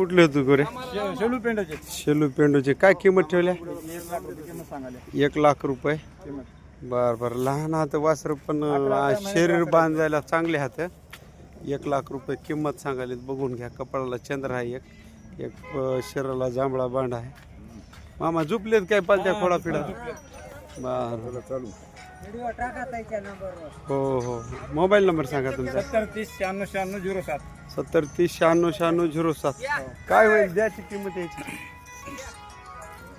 कुठले होते गोरे? शेलू पेंडाचे. शेलू पेंडूचे. काय किंमत ठेवल्या? एक लाख रुपये बर बर. लहान हात वासर पण शरीर बांधायला चांगले हात एक लाख रुपये किंमत सांगायला बघून घ्या कपाळाला चंद्र आहे एक. एक शरीराला जांभळा बांड आहे. मामा झुपलेत काय पालत्या खोडा पिढा बर. चालू. हो हो. मोबाईल नंबर सांगा तुमचा. सत्तर तीस शहाण्णव शहाण्णव झिरो सात. सत्तर तीस शहाण्णव शहाण्णव झिरो सात. काय होईल? द्याची किंमत याची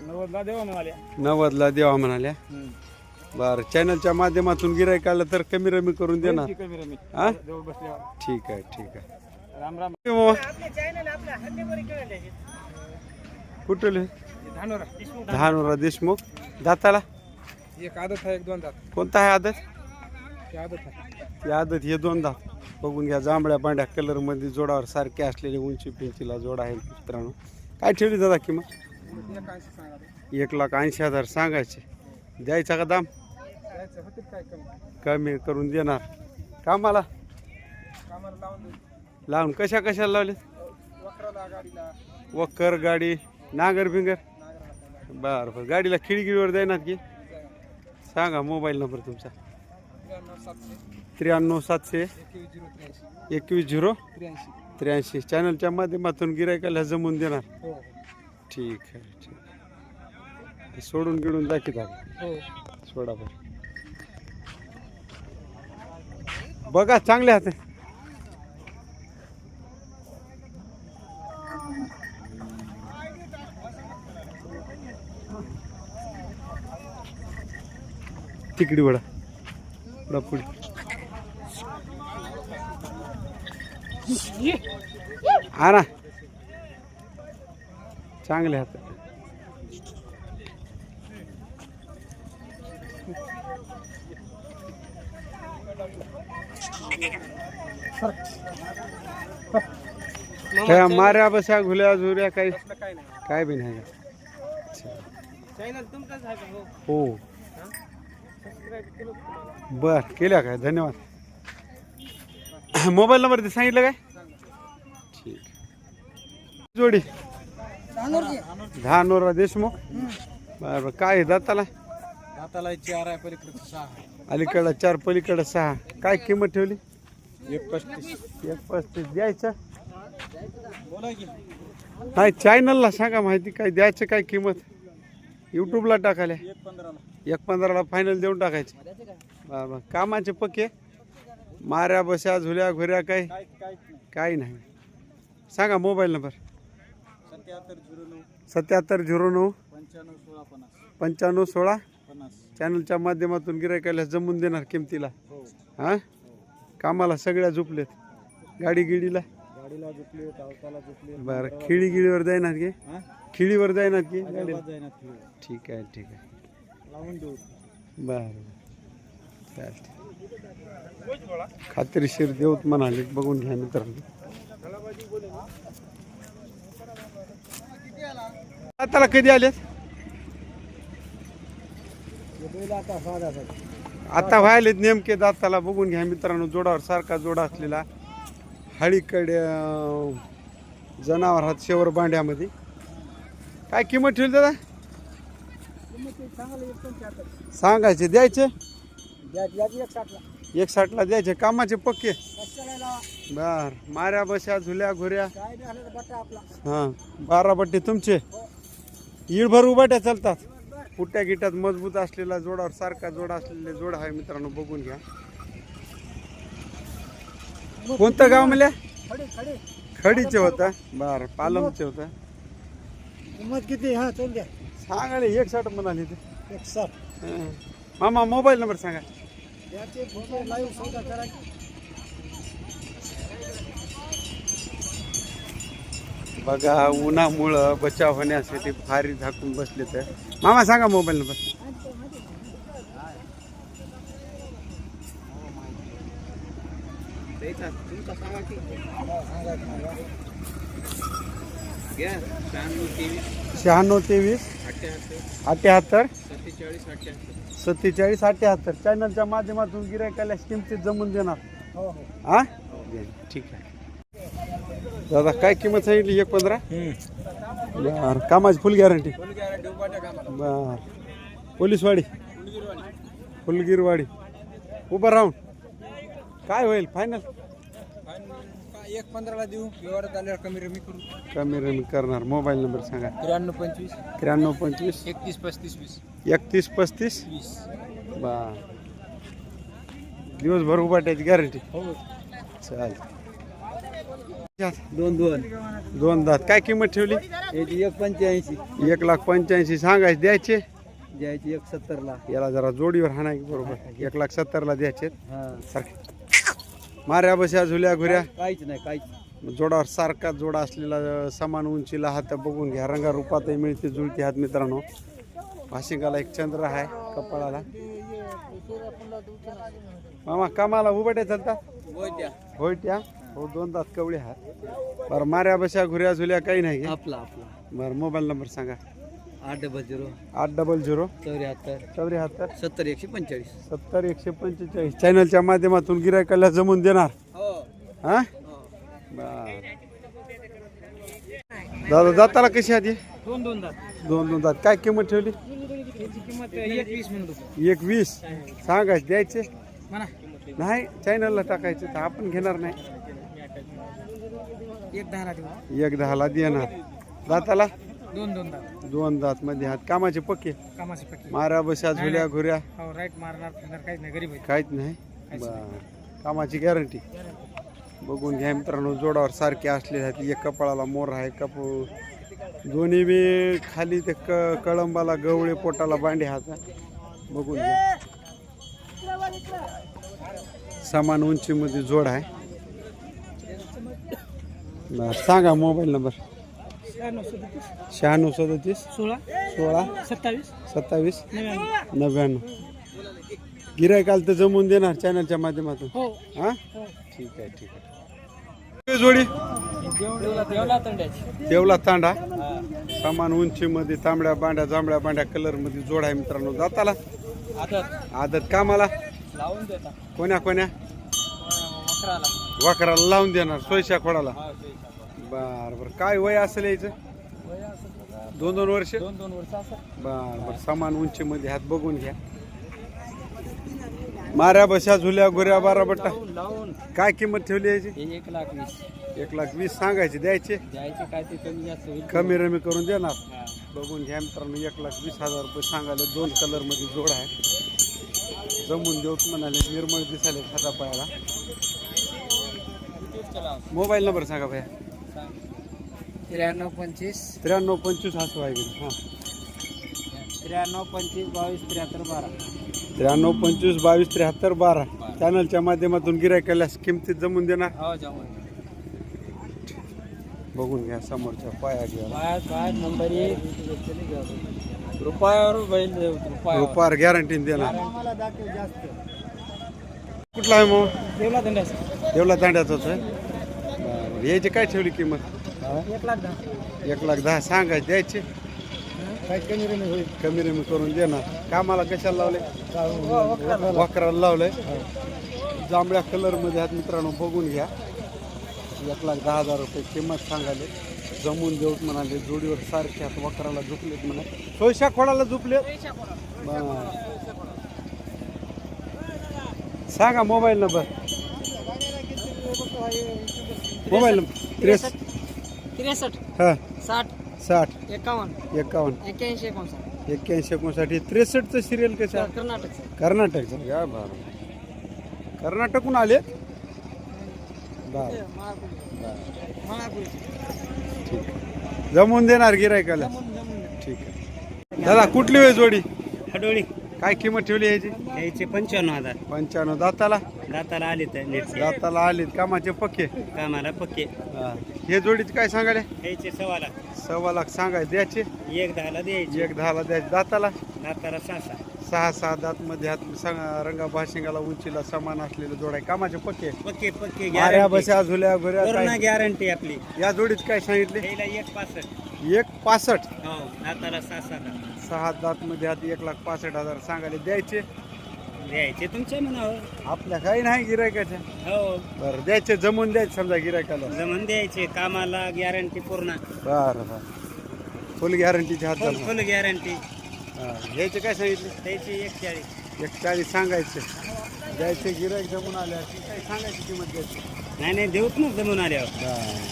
नव्वदला देवा म्हणाले नव्वदला देवा म्हणाल्या. बर. चॅनलच्या माध्यमातून गिरायक आलं तर कमी रमी करून देणार. कमी रमी. हा जवळ बसल्यावर. ठीक आहे ठीक आहे. राम राम. मामा, कुठले? धानोरा देशमुख. दाताला. एक आदत आहे एक दोन दात कोणता आहे आदत? ते आदत आहे. आदत हे दोन दात बघून घ्या जांभळ्या पांढऱ्या कलरमध्ये जोडावर सारखे असलेले उंची पिंचीला जोड आहे मित्रांनो. काय ठेवली दादा किंमत? एक ऐंशी सांगा एक लाख ऐंशी हजार सांगायचे. द्यायचा का दाम? जायचं होते काय कमी कमी करून देणार. कामाला? कामाला लावून देऊ लावून कशा कशाला लावले गाडीला वक्कर गाडी नागर बिंगर? नागर बरं बरं. गाडीला खिडकीवर देणार की? सांगा मोबाईल नंबर तुमचा. त्र्याण्णव सातशे. एकवीस झिरो त्र्याऐंशी. चॅनलच्या माध्यमातून गिरायकाला जमून देणार. हो ठीक आहे ठीक आहे. सोडून गिडून दाखवत आहे हो. सोडा बरं. बघा चांगले हात तिकडी वडा. वडा पुढे. हा ना चांगले हात. त्या माऱ्या बसा घुल्या झुऱ्या काही काय नाही. काय बी नाही हो? केलं बर केल्या काय? धन्यवाद. मोबाईल नंबर ते सांगितलं काय? ठीक. जोडी. दहा नोरा देशमुख. बर काय दाताला? दाताला चार आहे पलीकडे सहा. अलीकडं चार पलीकडं सहा. काय किंमत ठेवली? एक पस्तीस एक पस्तीस द्यायचं? बोला की. नाही चॅनलला सांगा माहिती. काय द्यायचं काय किंमत? यूट्यूबला टाकायला. एक पंधराला फायनल देऊन टाकायचे. बरं बरं. कामाचे पक्के? माऱ्या बशा झुल्या घुऱ्या काही? काही नाही. सांगा मोबाईल नंबर. सत्याहत्तर झिरो नऊ. पंच्याण्णव सोळा. चॅनलच्या माध्यमातून गिरायकाला जमून देणार किमतीला. हो? कामाला सगळ्या झुपलेत. गाडी गिडीला? बरं खिळी गिळीवर जाईनात की खिळीवर जाईनात की? गाडी. ठीक आहे ठीक आहे. बरं चालते खात्रीशीर देऊत म्हणाले बघून घ्या मित्रांनो. आता कधी आलेत? आता व्हायलेत नेमके दाताला बघून घ्या मित्रांनो जोडावर सारखा जोडा असलेला हळीकडे अं, जनावरात शेवर बांड्यामध्ये. काय किंमत ठेवली दादा? सांगायचे द्यायचे? एक साठला. द्यायचे कामाचे पक्के? बर माऱ्या बशा झुल्या घुऱ्या. हा बारा बट्टे तुमचे? इळभर उभाट्या चालतात. पुट्या गिट्यात मजबूत असलेला जोडावर सारखा जोडा असलेले जोड आहे मित्रांनो बघून घ्या. कोणतं गाव म्हणल्या खडीचे होता. बर पालमचे होता. किंमत किती? हा चल द्या. सांगाले एक साठ म्हणाले ते. हं. मामा मोबाईल नंबर सांगा. याचे फोटो लाईव्ह सौदा करा बघा उन्हामुळं बचाव होण्यासाठी भारी झाकून बसले तर. मामा सांगा मोबाईल नंबर. तुमचा सांगा की. घ्या शहाण्णव तेवीस. शहाण्णव तेवीस. अठ्ठ्याहत्तर अठ्याहत्तर. सत्तेचाळीस अठ्ठ्याहत्तर. सत्तेचाळीस चॅनलच्या माध्यमातून गिरायकाला किमतीत जमून देणार. हो हो. हा? ठीक आहे. दादा काय किंमत सांगितली एक पंधरा? बर कामाची फुल गॅरंटी बर. पोलीसवाडी? फुलगिरवाडी. उभं राहून. काय होईल फायनल एक पंधराला देऊ. व्यवहारात आल्यावर कमी रमी करू. कमी रमी करणार. मोबाईल नंबर सांगा. त्र्याण्णव पंचवीस. त्र्याण्णव पंचवीस. एकतीस पस्तीस वीस. एकतीस पस्तीस? बा. दिवसभर उभाट्याची गॅरंटी हो. चाल दोन दोन. दोन दात. काय किंमत ठेवली? याची एक पंच्याऐंशी. एक लाख पंच्याऐंशी सांगायचे द्यायचे? द्यायची एक सत्तरला याला जरा जोडीवर हाणाय बरोबर. एक लाख सत्तरला द्यायचे. सारखे. माऱ्या बशा झुल्या घुऱ्या. काहीच नाही काहीच जोडावर सारखा जोडा असलेला समान उंचीला हात बघून घ्या. रंगा रूपातही मिळते जुळते हात मित्रांनो. भाशिंगाला एक चंद्र आहे कपाळाला. मामा कामाला उभट्या चालतात होय त्या हो दोन दात कवळे आहात बरं माऱ्या बशा घुऱ्या झुल्या काही नाही? आपला आपला. बरं मोबाईल नंबर सांगा. आठ डबल झिरो. आठ डबल झिरो. चौऱ्याहत्तर. चौऱ्याहत्तर. सत्तर एकशे पंचेचाळीस. सत्तर एकशे पंचेचाळीस. चॅनलच्या माध्यमातून गिरायकाला जमून देणार. हो. हा? बर. दादा दाताला कशी आधी? दोन दोन दात. दोन दोन दात काय किंमत ठेवली? याची किंमत एक वीस म्हणतो एक वीस सांगायचे द्यायचे? म्हणा नाही चॅनलला टाकायचे तर आपण घेणार नाही. एक दहाला देऊ एक दहाला देणार. दाताला? दोन दोन दात दोन दात मध्ये हात. कामाचे पक्के? कामाचे पक्की मारा बशा झुल्या घुऱ्या? हो राईट मारणार फिरणार काहीच नाही. गरीब आहे काहीच नाही कामाची गॅरंटी बघून घ्या मित्रांनो जोडावर सारखे असलेले आहेत. एक कपाळाला मोर आहे कप दोन्ही बी खाली ते क कळंबाला गवळे पोटाला बांडे हात बघून घ्या. समान उंचीमध्ये जोड आहे. बर सांगा मोबाईल नंबर. शहाण्णव सदतीस. सोळा. सोळा. सत्तावीस. सत्तावीस. नव्याण्णव. गिरायकाल तर जमून देणार चॅनलच्या माध्यमातून. हो? हा. ठीक आहे ठीक आहे. जोडी. देवला तंड्याची. देवला तांडा. समान उंचीमध्ये तांबड्या बांड्या जांभळ्या बांड्या कलरमध्ये जोड आहे मित्रांनो. जाताला. आदत. आदत कामाला. लावून देता. कोण्या कोण्या? वाकराला लावून देणार सोयशा खोडाला. बर बर. काय वय असेल यायचं दोन दोन वर्ष? दोन दोन वर्ष बर बर. समान उंचीमध्ये हात बघून घ्या. माऱ्या बशा झुल्या गुऱ्या बारा बट्टा. लावून काय किंमत ठेवली यायची हे एक लाख वीस. एक लाख वीस सांगायचे द्यायचे? द्यायचे काय ते कमी जास्त होईल. कमी रमी करून देणार. हा. बघून घ्या मित्रांनो एक लाख वीस हजार रुपये सांगायला दोन कलरमध्ये जोड आहे. जमून देऊत म्हणाले निर्मळ दिसाले खाता पायाला. मोबाईल नंबर सांगा भैया. त्र्याण्णव पंचवीस. त्र्याण्णव पंचवीस हा तो आहे. हा. त्र्याण्णव पंचवीस बावीस त्र्याहत्तर बारा. त्र्याण्णव पंचवीस बावीस त्र्याहत्तर बारा. चॅनलच्या माध्यमातून गिरायकाला किमतीत जमून देणार? हो बघून घ्या समोरच्या पाया घ्या. नंबर एक. रुपयावर बैल रुपयावर. रुपार गॅरंटी देणार. मला दाखव जास्त. कुठला आहे मग देवला दंड्याचा देवला तांड्याचाच आहे? बरं. याची काय ठेवली किंमत? एक लाख दहा. एक लाख दहा. सांगायचे द्यायचे? काय कमी रेमी होईल? कमी रमी करून देणार. कामाला कशाला लावले? वकराला लावलंय जांभळ्या कलरमध्ये आहेत मित्रांनो बघून घ्या. एक लाख दहा हजार रुपये किंमत सांगाले जमून देऊत म्हणाले जोडीवर सारखे आहेत वकराला झुकलेत म्हणा. सोयशा खोडाला झुकले? सांगा मोबाईल नंबर. Mobile number. त्रेस त्रेसष्ट. हा. साठ. साठ. एकावन्न. एकावन्न. एक्क्याऐंशी एकोणसाठ. एक्क्याऐंशी एकोणसाठी त्रेसष्टचं सिरियल कसं आहे? कर्नाटकचं. कर्नाटकचं. या बरं कर्नाटकहून आले? बरं ठीक आहे. जमवून देणार गिरायकाला ठीक आहे. दादा कुठली वेळ जोडी? हडोळी. काय किंमत ठेवली याची? यायचे पंच्याण्णव हजार. पंच्याण्णव. दाताला? दाताला आले तर नेटचे. दाताला आले कामाचे पक्के? कामाला पक्के. हा. हे जोडीचे काय सांगाले यायचे सवाला सव्वा लाख सांगाय द्यायचे? एक दहाला द्यायचे. एक दहाला द्यायचे. दाताला? दाताला सहा सहा. सहा सहा दात मध्ये हात सांगा रंगा भाशिंगाला उंचीला समान असलेले जोड आहे. कामाचे पक्के? पक्के पक्के माऱ्या झुल्या घुऱ्या पूर्ण काय? गॅरंटी आपली. या जोडीत काय सांगितले? एक पासष्ट. एक पासष्ट? हो दाताला सहा सहा सहा दात मध्ये आधी एक लाख पासष्ट हजार सांगायला द्यायचे. द्यायचे तुमच्या मनावर. आपल्या काही नाही गिरायकाच्या. हो. बरं द्यायचे जमून द्यायचे समजा गिरायकाला. जमून द्यायचे कामाला गॅरंटी पूर्ण. बरं बरं. फुल गॅरंटीचे हात फुल गॅरंटी घ्यायचे काय सांगितले? द्यायची एक चाळीस एक चाळीस सांगायचे. द्यायचे गिरायक जमून आले की काही सांगायची किंमत द्यायची नाही नाही देऊच ना जमून आल्यावर. बरं.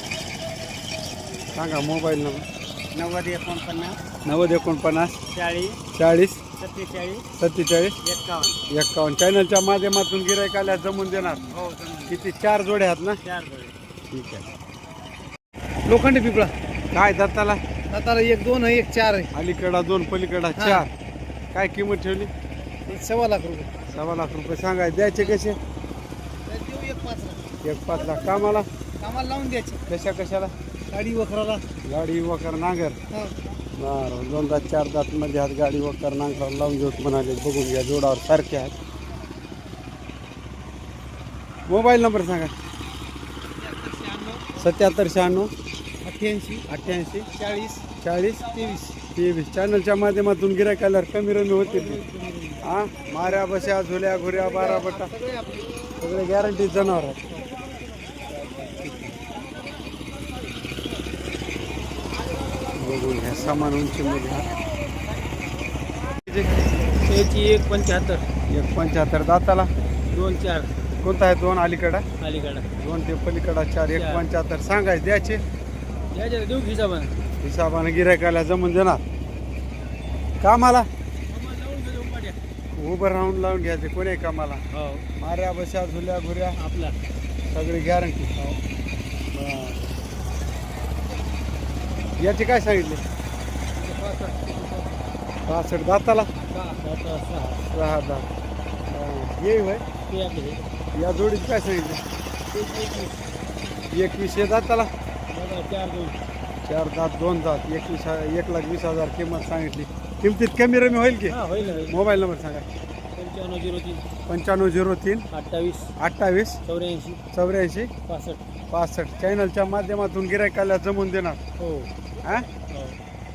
सांगा मोबाईल नंबर. नव्वद एकोणपन्नास. नव्वद एकोणपन्नास. चाळीस. चाळीस. सत्तेचाळीस सत्तेचाळीस? एकावन्न. एक्कावन्न चॅनलच्या माध्यमातून गिरायक आल्या जमून देणार. हो जमून किती? चार जोडे आहेत ना? चार जोडे. ठीक आहे. लोखंडी पिपळा. काय दाताला? दाताला एक दोन आहे एक चार अलीकडा दोन पलीकडा हा. चार. काय किंमत ठेवली? आहे सव्वा लाख रुपये. सव्वा लाख रुपये. सांगाय द्यायचे कसे? देऊ एक पाच एक पाच लाख. कामाला? कामाला लावून द्यायचे. कशा कशाला? गाडी वखराला. गाडी वकर नांगर. हा. बरं चार दात मध्ये हात गाडी वकर नांगर लावून घेऊन म्हणाले बघून घ्या जोडावर सारखे आहेत. मोबाईल नंबर सांगा. सत्याहत्तर शहाण्णव. अठ्ठ्याऐंशी. अठ्ठ्याऐंशी. चाळीस. चाळीस. तेवीस. तेवीस. चॅनलच्या माध्यमातून गिरायक आल्यावर कमी रमी होते हा? माऱ्या बशा झुल्या घुऱ्या बारा बटा. सगळे गॅरंटी जनावर आहेत. बघून घ्या सामान हा. त्याची एक पंच्याहत्तर. एक पंच्याहत्तर दाताला. दोन चार. कोणता आहे दोन अलीकडा? अलीकडं. दोन ते पलीकडा चार एक. पंच्याहत्तर. सांगायचे द्यायचे? याच्यात देऊ हिसाबा हिसाबाने गिरायकाला जमून देणार. कामाला? उभं राहून लावून घ्यायचे. कोणी कामाला? हो. माऱ्या बशा झुल्या घुऱ्या. आपला. सगळी गॅरंटी याची काय सांगितले? पासष्ट दाताला? सहा दात. हा, येई होय? या जोडीची काय सांगितले? एकवीस. हे दाताला? चार दात दोन दात. एकवीस एक लाख वीस हजार किंमत सांगितली. किमतीत कमी रमी होईल की? हा मोबाईल नंबर सांगा. पंच्याण्णव झिरो तीन. पंच्याण्णव झिरो तीन. अठ्ठावीस. अठ्ठावीस. चौऱ्याऐंशी. चौऱ्याऐंशी. पासष्ट. पासष्ट. चॅनलच्या माध्यमातून गिरायकाला जमून देणार. हो. हा